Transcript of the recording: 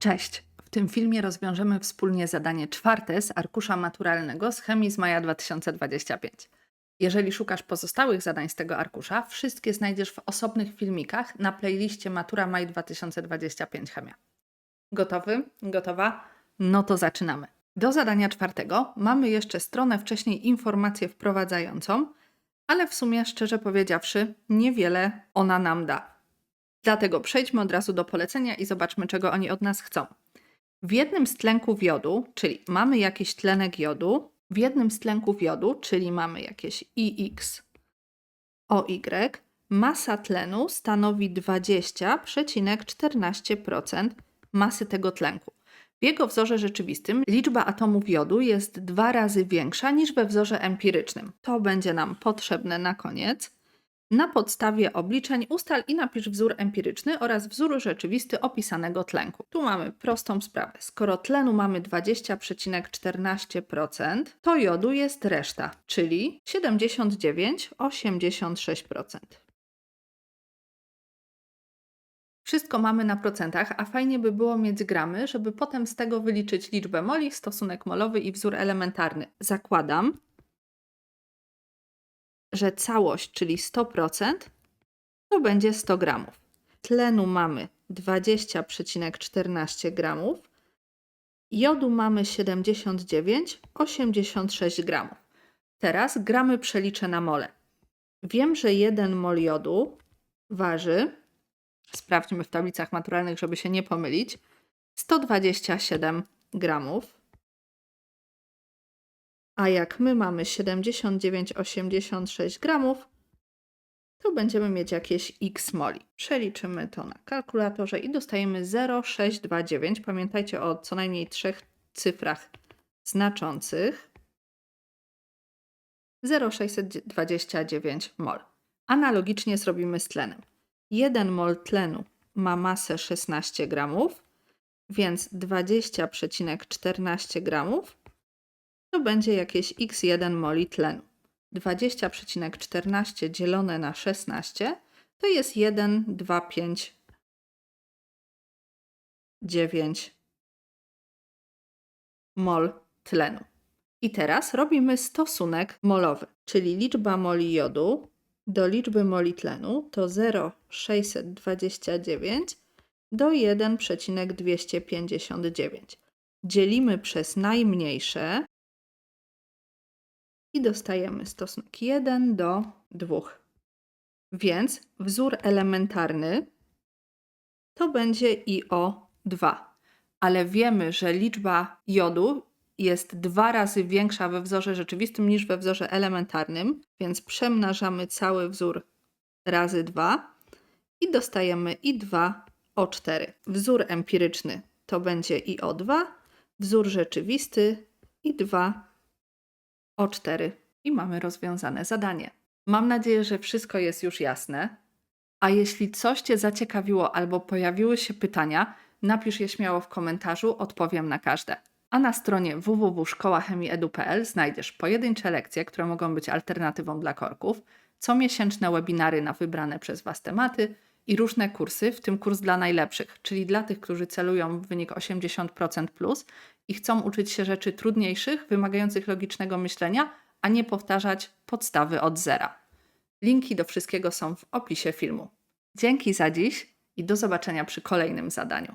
Cześć! W tym filmie rozwiążemy wspólnie zadanie czwarte z arkusza maturalnego z chemii z maja 2025. Jeżeli szukasz pozostałych zadań z tego arkusza, wszystkie znajdziesz w osobnych filmikach na playliście Matura Maj 2025 Chemia. Gotowy? Gotowa? No to zaczynamy. Do zadania czwartego mamy jeszcze stronę wcześniej informację wprowadzającą, ale w sumie, szczerze powiedziawszy, niewiele ona nam da. Dlatego przejdźmy od razu do polecenia i zobaczmy, czego oni od nas chcą. W jednym z tlenków jodu, czyli mamy jakiś tlenek jodu, w jednym z tlenków jodu, czyli mamy jakieś IX, OY, masa tlenu stanowi 20,14% masy tego tlenku. W jego wzorze rzeczywistym liczba atomów jodu jest dwa razy większa niż we wzorze empirycznym. To będzie nam potrzebne na koniec. Na podstawie obliczeń ustal i napisz wzór empiryczny oraz wzór rzeczywisty opisanego tlenku. Tu mamy prostą sprawę. Skoro tlenu mamy 20,14%, to jodu jest reszta, czyli 79,86%. Wszystko mamy na procentach, a fajnie by było mieć gramy, żeby potem z tego wyliczyć liczbę moli, stosunek molowy i wzór elementarny. Zakładam, że całość, czyli 100%, to będzie 100 gramów. Tlenu mamy 20,14 gramów, jodu mamy 79,86 gramów. Teraz gramy przeliczę na mole. Wiem, że 1 mol jodu waży, sprawdźmy w tablicach maturalnych, żeby się nie pomylić, 127 gramów. A jak my mamy 79,86 gramów, to będziemy mieć jakieś x moli. Przeliczymy to na kalkulatorze i dostajemy 0,629. Pamiętajcie o co najmniej trzech cyfrach znaczących. 0,629 mol. Analogicznie zrobimy z tlenem. 1 mol tlenu ma masę 16 gramów, więc 20,14 gramów to będzie jakieś x1 moli tlenu. 20,14 dzielone na 16 to jest 1, 2, 5, 9 mol tlenu. I teraz robimy stosunek molowy, czyli liczba moli jodu do liczby moli tlenu to 0,629 do 1,259. Dzielimy przez najmniejsze i dostajemy stosunek 1 do 2. Więc wzór elementarny to będzie IO2. Ale wiemy, że liczba jodu jest dwa razy większa we wzorze rzeczywistym niż we wzorze elementarnym, więc przemnażamy cały wzór razy 2 i dostajemy I2O4. Wzór empiryczny to będzie IO2, wzór rzeczywisty I2 O4 i mamy rozwiązane zadanie. Mam nadzieję, że wszystko jest już jasne. A jeśli coś Cię zaciekawiło albo pojawiły się pytania, napisz je śmiało w komentarzu, odpowiem na każde. A na stronie www.szkołachemiedu.pl znajdziesz pojedyncze lekcje, które mogą być alternatywą dla korków, comiesięczne webinary na wybrane przez Was tematy i różne kursy, w tym kurs dla najlepszych, czyli dla tych, którzy celują w wynik 80% plus i chcą uczyć się rzeczy trudniejszych, wymagających logicznego myślenia, a nie powtarzać podstawy od zera. Linki do wszystkiego są w opisie filmu. Dzięki za dziś i do zobaczenia przy kolejnym zadaniu.